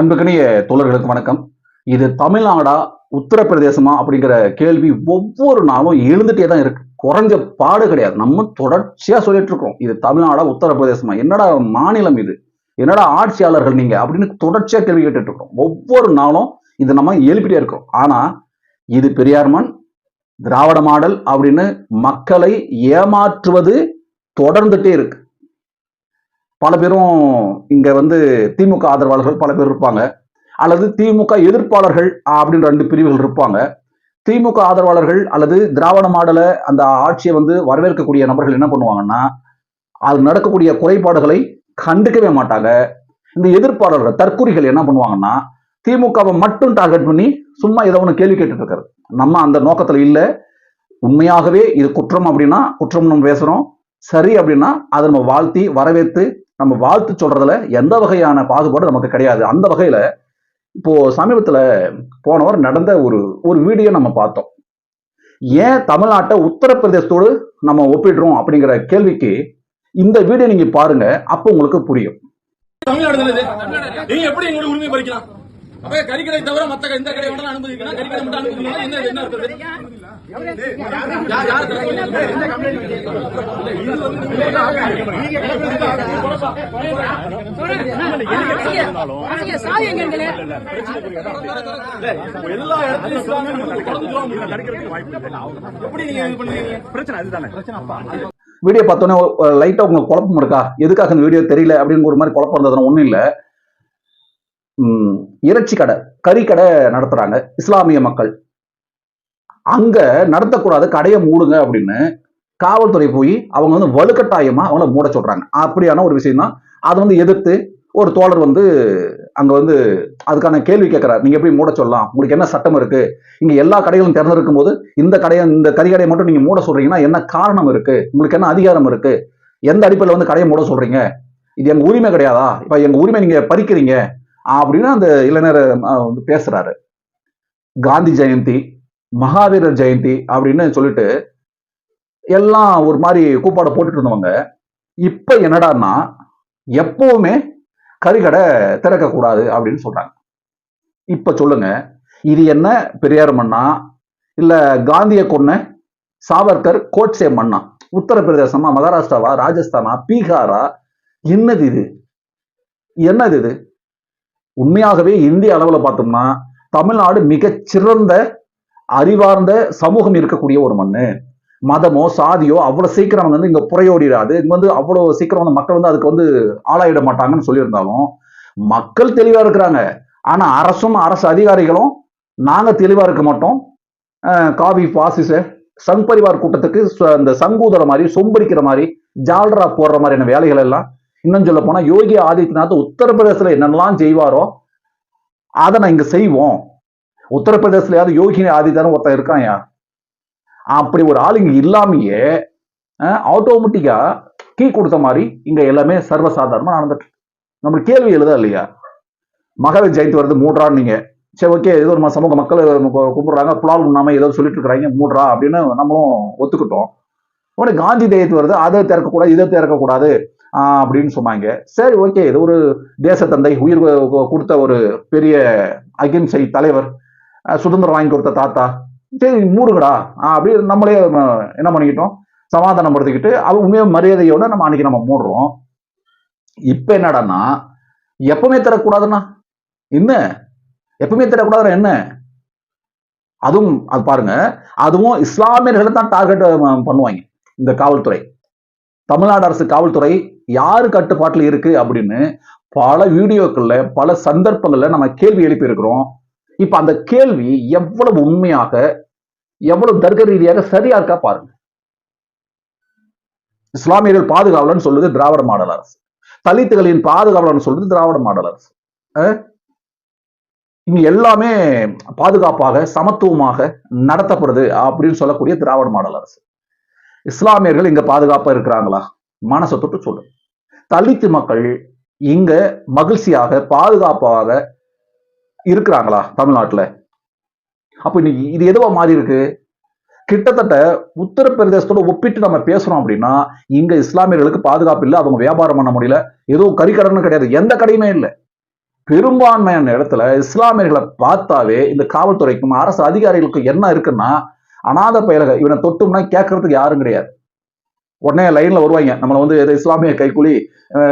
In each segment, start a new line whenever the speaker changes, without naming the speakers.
அன்புக்கணிய தோழர்களுக்கு வணக்கம். இது தமிழ்நாடா உத்தரப்பிரதேசமா அப்படிங்கிற கேள்வி ஒவ்வொரு நாளும் எழுந்துட்டே தான் இருக்கு. குறைஞ்ச பாடு கிடையாது. நம்ம தொடர்ச்சியா சொல்லிட்டு இருக்கோம் இது தமிழ்நாடா உத்தரப்பிரதேசமா? என்னடா மாநிலம் இது? என்னடா ஆட்சியாளர்கள் நீங்க? அப்படின்னு தொடர்ச்சியா கேள்வி கேட்டுட்டு இருக்கோம் ஒவ்வொரு நாளும் இதை நம்ம எழுப்பிட்டே இருக்கோம். ஆனா இது பெரியார் மண் திராவிட மாடல் அப்படின்னு மக்களை ஏமாற்றுவது தொடர்ந்துட்டே இருக்கு. பல பேரும் இங்க வந்து திமுக ஆதரவாளர்கள் பல பேர் இருப்பாங்க. அல்லது திமுக எதிர்ப்பாளர்கள் அப்படின்னு ரெண்டு பிரிவுகள் இருப்பாங்க. திமுக ஆதரவாளர்கள் அல்லது திராவிட மாடலை அந்த ஆட்சியை வந்து வரவேற்கக்கூடிய நபர்கள் என்ன பண்ணுவாங்கன்னா அது நடக்கக்கூடிய குறைபாடுகளை கண்டுக்கவே மாட்டாங்க. இந்த எதிர்ப்பாளர்கள் தற்குறிகள் என்ன பண்ணுவாங்கன்னா திமுகவை மட்டும் டார்கெட் பண்ணி சும்மா ஏதோ ஒன்று கேள்வி கேட்டுட்டு இருக்காரு. நம்ம அந்த நோக்கத்துல இல்லை. உண்மையாகவே இது குற்றம் அப்படின்னா குற்றம் நம்ம பேசுறோம். சரி அப்படின்னா அதை நம்ம வாழ்த்தி வரவேற்று நம்ம வாழ்த்து சொல்றதுல எந்த வகையான பாகுபாடு நமக்கு கிடையாது. அந்த வகையில இப்போ சமீபத்துல போனவர் நடந்த ஒரு ஒரு வீடியோ நம்ம பார்த்தோம். ஏன் தமிழ்நாட்டை உத்தரப்பிரதேசத்தோடு நம்ம ஒப்பிடுறோம் அப்படிங்கிற கேள்விக்கு இந்த வீடியோ நீங்க பாருங்க அப்போ உங்களுக்கு புரியும்.
நீங்க எப்படி எங்களோட உரிமை பறிக்கலாம்? அப்ப கறிக்கடை தவிர மத்த கடை- இந்த கடை மட்டும் கறிக்கடை மட்டும் அனுமதிக்கலாம் என்ன என்ன இருக்குது? எல்லா இடத்துலயும்
வீடியோ பார்த்தோன்னே லைட்டா உங்களுக்கு குழப்பம் இருக்கா? எதுக்காக இந்த வீடியோ தெரியல அப்படின்னு ஒரு மாதிரி குழப்பம் இருந்ததுன்னா ஒண்ணும் இல்ல. இறைச்சி கடை கறி கடை நடத்துறாங்க. இஸ்லாமிய மக்கள். அங்க நடத்தக்கூடாது கடையை மூடுங்க அப்படின்னு காவல்துறை போய் அவங்க வந்து வலுக்கட்டாயமா அவங்கள மூட சொல்றாங்க. அப்படியான ஒரு விஷயம் தான். அதை வந்து எதிர்த்து ஒரு தோழர் வந்து அங்க வந்து அதுக்கான கேள்வி கேட்கிறார். நீங்க எப்படி மூட சொல்லலாம்? உங்களுக்கு என்ன சட்டம் இருக்கு? இங்க எல்லா கடைகளும் திறந்திருக்கும் போது இந்த கடையை இந்த கறி கடையை மட்டும் நீங்க மூட சொல்றீங்கன்னா என்ன காரணம் இருக்கு? உங்களுக்கு என்ன அதிகாரம் இருக்கு? எந்த அடிப்படையில் வந்து கடையை மூட சொல்றீங்க? இது எங்க உரிமை கிடையாதா? இப்ப எங்க உரிமை நீங்க பறிக்கிறீங்க? அப்படின்னு அந்த இளைஞர் வந்து பேசுறாரு. காந்தி ஜெயந்தி மகாவீரர் ஜெயந்தி அப்படின்னு சொல்லிட்டு எல்லாம் ஒரு மாதிரி கூப்பாடை போட்டுட்டு இருந்தவங்க. இப்ப என்னடான்னா எப்பவுமே கறிக்கடை திறக்கக்கூடாது அப்படின்னு சொல்றாங்க. இப்ப சொல்லுங்க இது என்ன பெரியார் மண்ணா இல்ல காந்திய கொன்ன சாவர்கர் கோட்சே மண்ணா உத்தரப்பிரதேசமா மகாராஷ்டிராவா ராஜஸ்தானா பீகாரா? என்னது இது? என்னது இது? உண்மையாகவே இந்திய அளவில் பார்த்தோம்னா தமிழ்நாடு மிகச்சிறந்த அறிவார்ந்த சமூகம் இருக்கக்கூடிய ஒரு மண்ணு. மதமோ சாதியோ அவ்வளவு சீக்கிரம் வந்து இங்க புறையோடிடாது இங்க வந்து அவ்வளவு சீக்கிரம் வந்து மக்கள் வந்து அதுக்கு வந்து ஆளாயிட மாட்டாங்கன்னு சொல்லியிருந்தாலும் மக்கள் தெளிவா இருக்கிறாங்க. ஆனா அரசும் அரசு அதிகாரிகளும் நாங்க தெளிவா இருக்க மாட்டோம். காவி பாசிச சங் பரிவார் கூட்டத்துக்கு ச- இந்த சங்கூதர மாதிரி சொம்படிக்கிற மாதிரி ஜால்ரா போடுற மாதிரியான வேலைகள் எல்லாம். இன்னும் சொல்ல போனா யோகி ஆதித்யநாத் உத்தரப்பிரதேசத்துல என்னெல்லாம் செய்வாரோ அதை நான் இங்க செய்வோம். உத்தரப்பிரதேசலயாவது யோகினி ஆதித்யநாத் ஒருத்தன் இருக்கான்யா. அப்படி ஒரு ஆள் இங்க இல்லாமையே ஆட்டோமேட்டிக்கா கீ கொடுத்த மாதிரி இங்க எல்லாமே சர்வசாதாரணமா நடந்துட்டு இருக்கு. நம்மளுக்கு கேள்வி எழுதா இல்லையா? மகாவீர் ஜெயந்தி வருது மூடுறான்னு நீங்க. சரி ஓகே ஏதோ ஒரு சமூக மக்கள் கும்பிடுறாங்க புலால் உண்ணாம ஏதோ சொல்லிட்டு இருக்கிறாங்க மூடுறா அப்படின்னு நம்மளும் ஒத்துக்கிட்டோம். உடனே காந்தி ஜெயந்தி வருது அதை திறக்கக்கூடாது இதை திறக்கக்கூடாது அப்படின்னு சொன்னாங்க. சரி ஓகே இது ஒரு தேசத்தந்தை உயிர் கொடுத்த ஒரு பெரிய அகிம்சை தலைவர் சுதந்திரம் வாங்கி கொடுத்த தாத்தா. சரி மூடுங்கடா. ஆஹ் அப்படி நம்மளே என்ன பண்ணிக்கிட்டோம்? சமாதானப்படுத்திக்கிட்டு அவ உண்மையாக மரியாதையோட நம்ம அன்னைக்கு நம்ம மூடுறோம். இப்போ என்னடான்னா எப்பவுமே தரக்கூடாதுண்ணா. என்ன? எப்பவுமே தரக்கூடாதுன்னா என்ன? அதுவும் அது பாருங்க அதுவும் இஸ்லாமியர்களை தான் டார்கெட் பண்ணுவாங்க இந்த காவல்துறை. தமிழ்நாடு அரசு காவல்துறை யாரு கட்டுப்பாட்டில் இருக்கு அப்படின்னு பல வீடியோக்கள்ல பல சந்தர்ப்பங்கள்ல நம்ம கேள்வி எழுப்பியிருக்கிறோம். இப்ப அந்த கேள்வி எவ்வளவு உண்மையாக எவ்வளவு தர்க்க ரீதியாக சரியா இருக்கா பாருங்க. இஸ்லாமியர்கள் பாதுகாவலன்னு சொல்லுது திராவிட மாடல் அரசு. தலித்துகளின் பாதுகாவலன்னு சொல்லுது திராவிட மாடல் அரசு. இங்க எல்லாமே பாதுகாப்பாக சமத்துவமாக நடத்தப்படுது அப்படின்னு சொல்லக்கூடிய திராவிட மாடல் அரசு. இஸ்லாமியர்கள் இங்க பாதுகாப்பா இருக்கிறாங்களா? மனசை தொட்டு சொல்லு தலித்து மக்கள் இங்க மகிழ்ச்சியாக பாதுகாப்பாக இருக்கிறாங்களா தமிழ்நாட்டில்? அப்போ இன்னைக்கு இது எதுவா மாறி இருக்கு? கிட்டத்தட்ட உத்தரப்பிரதேசத்தோட ஒப்பிட்டு நம்ம பேசுறோம் அப்படின்னா இங்க இஸ்லாமியர்களுக்கு பாதுகாப்பு இல்லை அவங்க வியாபாரம் பண்ண முடியல ஏதோ கறிக்கடன்னு கிடையாது எந்த கடையுமே இல்லை. பெரும்பான்மையான இடத்துல இஸ்லாமியர்களை பார்த்தாவே இந்த காவல்துறைக்கும் அரசு அதிகாரிகளுக்கும் என்ன இருக்குன்னா அநாத பயலக இவனை தொட்டும்னா கேட்கறதுக்கு யாரும் கிடையாது. உடனே லைன்ல வருவாங்க. நம்மளை வந்து எது இஸ்லாமிய கைக்கூலி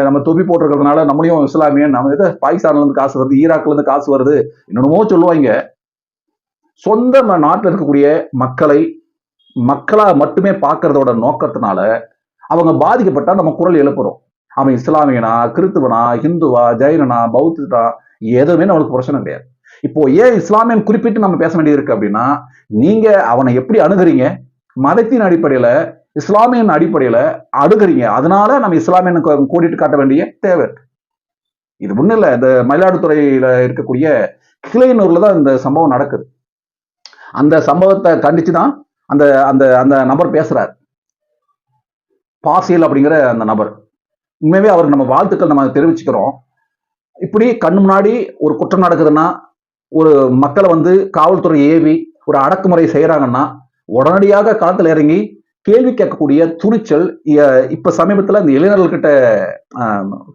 நம்ம தொப்பி போட்டிருக்கிறதுனால நம்மளையும் இஸ்லாமியன் நம்ம எது பாகிஸ்தான்ல இருந்து காசு வருது ஈராக்ல இருந்து காசு வருது என்னென்னமோ சொல்லுவாங்க. சொந்த ம- நாட்டில் இருக்கக்கூடிய மக்களை மக்களா மட்டுமே பார்க்கறதோட நோக்கத்தினால அவங்க பாதிக்கப்பட்டா நம்ம குரல் எழுப்புறோம். அவன் இஸ்லாமியனா கிறித்துவனா ஹிந்துவா ஜெயினனா பௌத்தனா எதுவுமே நம்மளுக்கு பிரச்சனை கிடையாது. இப்போ ஏன் இஸ்லாமியன் குறிப்பிட்டு நம்ம பேச வேண்டியது இருக்கு அப்படின்னா நீங்க அவனை எப்படி அணுகுறீங்க? மதத்தின் அடிப்படையில இஸ்லாமியன் அடிப்படையில அணுகுறீங்க அதனால நம்ம இஸ்லாமியன் கூட்டிட்டு காட்ட வேண்டிய தேவை இது ஒண்ணும் இல்லை. இந்த மயிலாடுதுறையில இருக்கக்கூடிய கிளையனூர்ல தான் இந்த சம்பவம் நடக்குது. அந்த சம்பவத்தை கண்டிச்சு தான் அந்த அந்த அந்த நபர் பேசுறாரு. பாசியல் அப்படிங்கிற அந்த நபர். உண்மையாகவே அவருக்கு நம்ம வாழ்த்துக்கள் நம்ம தெரிவிச்சுக்கிறோம். இப்படி கண் முன்னாடி ஒரு குற்றம் நடக்குதுன்னா ஒரு மக்களை வந்து காவல்துறை ஏவி ஒரு அடக்குமுறை செய்கிறாங்கன்னா உடனடியாக களத்தில் இறங்கி கேள்வி கேட்கக்கூடிய துணிச்சல் இப்ப சமீபத்துல இந்த இளைஞர்கள்கிட்ட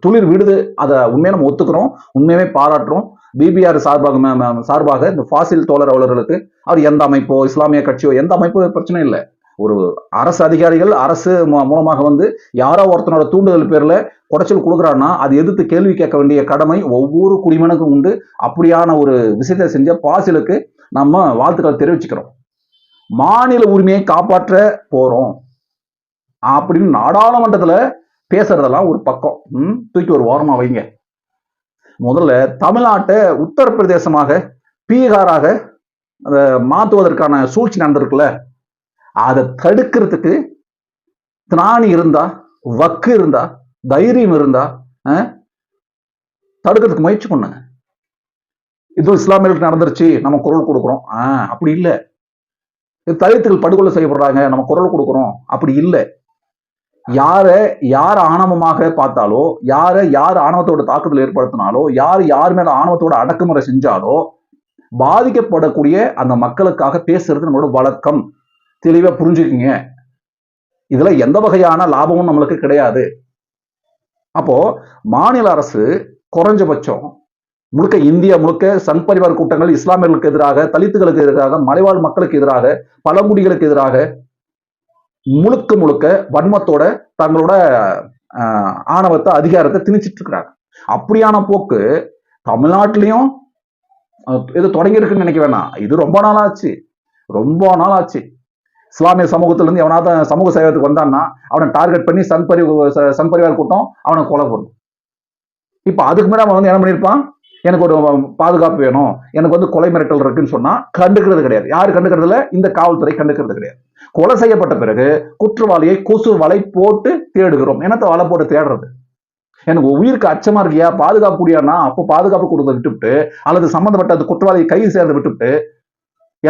துளிர் விடுது. அதை உண்மையை நம்ம ஒத்துக்கிறோம். உண்மையுமே பாராட்டுறோம். பிபிஆர் சார்பாக சார்பாக இந்த ஃபாசில் தோழர் அவர்களுக்கு அவர் எந்த அமைப்போ இஸ்லாமிய கட்சியோ எந்த அமைப்போ பிரச்சனை இல்லை. ஒரு அரசு அதிகாரிகள் அரசு மூ- மூலமாக வந்து யாரோ ஒருத்தனோட தூண்டுதல் பேர்ல குடைச்சல் கொடுக்குறான்னா அது எதிர்த்து கேள்வி கேட்க வேண்டிய கடமை ஒவ்வொரு குடிமனுக்கும் உண்டு. அப்படியான ஒரு விஷயத்தை செஞ்ச பாசிலுக்கு நம்ம வாழ்த்துக்களை தெரிவிச்சுக்கிறோம். மாநில உரிமையை காப்பாற்ற போறோம். அப்படின்னு நாடாளுமன்றத்துல பேசுறதெல்லாம் ஒரு பக்கம். ம், தூக்கி ஒரு ஓரமா வைங்க. முதல்ல தமிழ்நாட்டை உத்தரப்பிரதேசமாக பீகாராக அதை மாத்துவதற்கான சூழ்ச்சி நடந்திருக்குல்ல. அதை தடுக்கிறதுக்கு திராணி இருந்தா வக்கு இருந்தா தைரியம் இருந்தா தடுக்கிறதுக்கு முயற்சி பண்ணுங்க. இது இஸ்லாமியர்களுக்கு நடந்துருச்சு நம்ம குரல் கொடுக்குறோம். ஆஹ் அப்படி இல்லை. தலித்துகள் படுகொலை செய்யப்படுறாங்க நம்ம குரல் கொடுக்குறோம். அப்படி இல்லை. யார யார் ஆணவமாக பார்த்தாலோ யார யார் ஆணவத்தோட தாக்குதல் ஏற்படுத்தினாலோ யார் யார் மேல ஆணவத்தோட அடக்குமுறை செஞ்சாலோ பாதிக்கப்படக்கூடிய அந்த மக்களுக்காக பேசுறது நம்மளோட வழக்கம். தெளிவா புரிஞ்சுக்குங்க. இதுல எந்த வகையான லாபமும் நம்மளுக்கு கிடையாது. அப்போ மாநில அரசு குறைஞ்சபட்சம் முழுக்க இந்தியா முழுக்க சங் பரிவார் கூட்டங்கள் இஸ்லாமியர்களுக்கு எதிராக தலித்துகளுக்கு எதிராக மலைவாழ் மக்களுக்கு எதிராக பழங்குடிகளுக்கு எதிராக முழுக்க முழுக்க வன்மத்தோட தங்களோட ஆஹ், ஆணவத்தை அதிகாரத்தை திணிச்சிட்டு இருக்கிறாங்க. அப்படியான போக்கு தமிழ்நாட்டிலையும் இது தொடங்கி இருக்குன்னு நினைக்க வேணாம். இது ரொம்ப நாள் ஆச்சு ரொம்ப நாள் ஆச்சு இஸ்லாமிய சமூகத்துல இருந்து எவனாவது சமூக சேவத்துக்கு வந்தான்னா அவனை டார்கெட் பண்ணி சன் பரி ச- பரிவார் கூட்டம் அவனை கொலை பண்ணும். இப்ப அதுக்கு மேலே அவன் வந்து என்ன பண்ணியிருப்பான்? எனக்கு ஒரு பாதுகாப்பு வேணும். எனக்கு வந்து கொலை மிரட்டல் இருக்குன்னு சொன்னா கண்டுக்கிறது கிடையாது. யாரு கண்டுக்கிறது இல்லை இந்த காவல்துறை கண்டுக்கிறது கிடையாது. கொலை செய்யப்பட்ட பிறகு குற்றவாளியை கொசு வலை போட்டு தேடுகிறோம். என்னத்த வலை போட்டு தேடுறது? எனக்கு உயிருக்கு அச்சமா இருக்கியா? பாதுகாப்பு கூடியானா? அப்போ பாதுகாப்பு கொடுத்த விட்டுவிட்டு அல்லது சம்பந்தப்பட்ட அந்த குற்றவாளியை கைது செய்யறதை விட்டுவிட்டு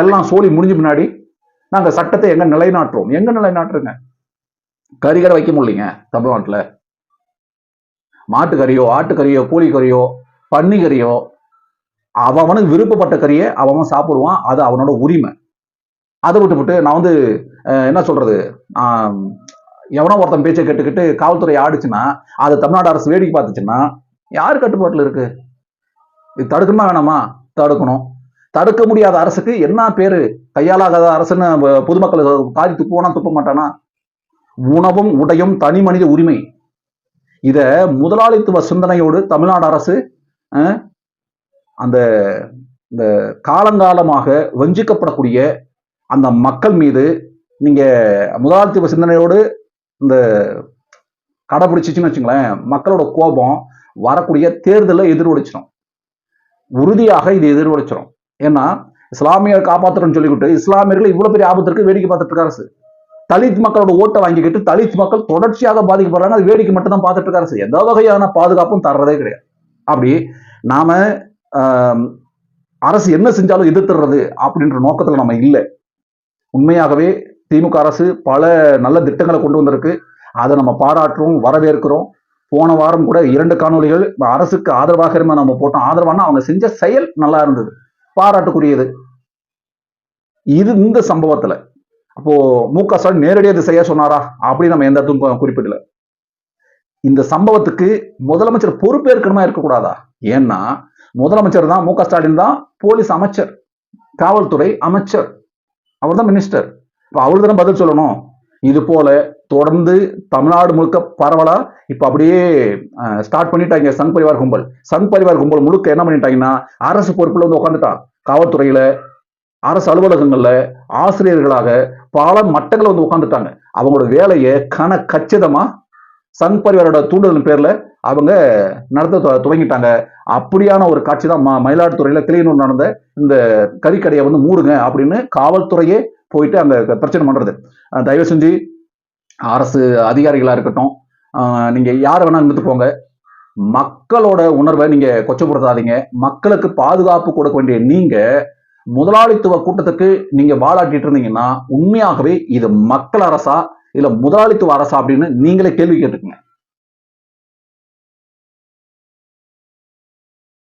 எல்லாம் சோழி முடிஞ்ச முன்னாடி நாங்க சட்டத்தை எங்க நிலைநாட்டுறோம்? எங்க நிலைநாட்டுறங்க? கறிகடை வைக்க முடியலைங்க தமிழ்நாட்டுல. மாட்டுக்கறியோ ஆட்டுக்கறியோ கோழிக்கறியோ பன்னிக்கறியோ அவனுக்கு விருப்பப்பட்ட கறியை அவன் சாப்பிடுவான். அது அவனோட உரிமை. அதை விட்டுவிட்டு நான் வந்து என்ன சொல்றது? எவனோ ஒருத்தன் பேச்சை கேட்டுக்கிட்டு காவல்துறை ஆடுச்சுன்னா அதை தமிழ்நாடு அரசு வேடிக்கை பார்த்துச்சுன்னா யார் கட்டுப்பாட்டில் இருக்கு? இது தடுக்கணுமா வேணாமா? தடுக்கணும். தடுக்க முடியாத அரசுக்கு என்ன பேரு? கையாலாகாத அரசுன்னு பொதுமக்கள் காரி துப்புவானா துப்ப மாட்டானா? உணவும் உடையும் தனி மனித உரிமை. இத முதலாளித்துவ சிந்தனையோடு தமிழ்நாடு அரசு அந்த இந்த காலங்காலமாக வஞ்சிக்கப்படக்கூடிய அந்த மக்கள் மீது நீங்க முதலாளித்துவ சிந்தனையோடு இந்த கடைபிடிச்சிச்சுன்னு வச்சுங்களேன் மக்களோட கோபம் வரக்கூடிய தேர்தலை எதிர்வடிச்சிடும் உறுதியாக இது எதிர்வடிச்சிடும் ஏன்னா இஸ்லாமியர் காப்பாத்துறோம்னு சொல்லிக்கிட்டு இஸ்லாமியர்கள் இவ்வளவு பெரிய ஆபத்திற்கு வேடிக்கை பார்த்துட்டு இருக்க அரசு தலித் மக்களோட ஓட்டை வாங்கிக்கிட்டு தலித் மக்கள் தொடர்ச்சியாக பாதிக்கப்படுறாங்க அது வேடிக்கை மட்டும் தான் பார்த்துட்டு இருக்க அரசு எந்த வகையான பாதுகாப்பும் தர்றதே கிடையாது. அப்படி நாம அரசு என்ன செஞ்சாலும் எதிர்த்துறது அப்படின்ற நோக்கத்துல நம்ம இல்லை. உண்மையாகவே திமுக அரசு பல நல்ல திட்டங்களை கொண்டு வந்திருக்கு. அதை நம்ம பாராட்டுறோம் வரவேற்கிறோம். போன வாரம் கூட இரண்டு காணொளிகள் அரசுக்கு ஆதரவாக இருந்த நம்ம போட்டோம். ஆதரவானா அவங்க செஞ்ச செயல் நல்லா இருந்தது. பாராட்டுக்குரியது. இது இந்த சம்பவத்துல. அப்போ மு க ஸ்டாலின் நேரடியாக இதை செய்ய சொன்னாரா? அப்படின்னு நம்ம எந்த இடத்துக்கும் குறிப்பிடல. இந்த சம்பவத்துக்கு முதலமைச்சர் பொறுப்பேற்கணுமா இருக்கக்கூடாதா? ஏன்னா முதலமைச்சர் தான் மு க ஸ்டாலின் தான் போலீஸ் அமைச்சர் காவல்துறை அமைச்சர். அவர் தான் மினிஸ்டர் இப்போ அவரு தானே பதில் சொல்லணும். இது போல தொடர்ந்து தமிழ்நாடு முழுக்க பரவலா இப்ப அப்படியே ஸ்டார்ட் பண்ணிட்டாங்க சங் பரிவார் கும்பல். சங் பரிவார் கும்பல் முழுக்க என்ன பண்ணிட்டாங்கன்னா அரசு பொறுப்புல வந்து உட்காந்துட்டான் காவல்துறையில அரசு அலுவலகங்கள்ல ஆசிரியர்களாக பல மட்டங்கள் வந்து உட்காந்துட்டாங்க அவங்களோட வேலையை கன கச்சிதமா சங் பரிவாரோட தூண்டுதல் பேரில் அவங்க நடத்த துவங்கிட்டாங்க. அப்படியான ஒரு காட்சி தான் ம- கிளியனூர் நடந்த இந்த கறிக்கடையை வந்து மூடுங்க அப்படின்னு காவல்துறையே போயிட்டு அந்த பிரச்சனை பண்றது. தயவு செஞ்சு அரசு அதிகாரிகளாக இருக்கட்டும் நீங்கள் நீங்க யார் வேணா இருந்துட்டு போங்க. மக்களோட உணர்வை நீங்க கொச்சப்படுத்தாதீங்க. மக்களுக்கு பாதுகாப்பு கொடுக்க வேண்டிய நீங்க முதலாளித்துவ கூட்டத்துக்கு நீங்க வாழாட்டிட்டு இருந்தீங்கன்னா உண்மையாகவே இது மக்கள் அரசா இல்ல முதலாளித்துவ அரசா அப்படின்னு நீங்களே கேள்வி கேட்டுக்கோங்க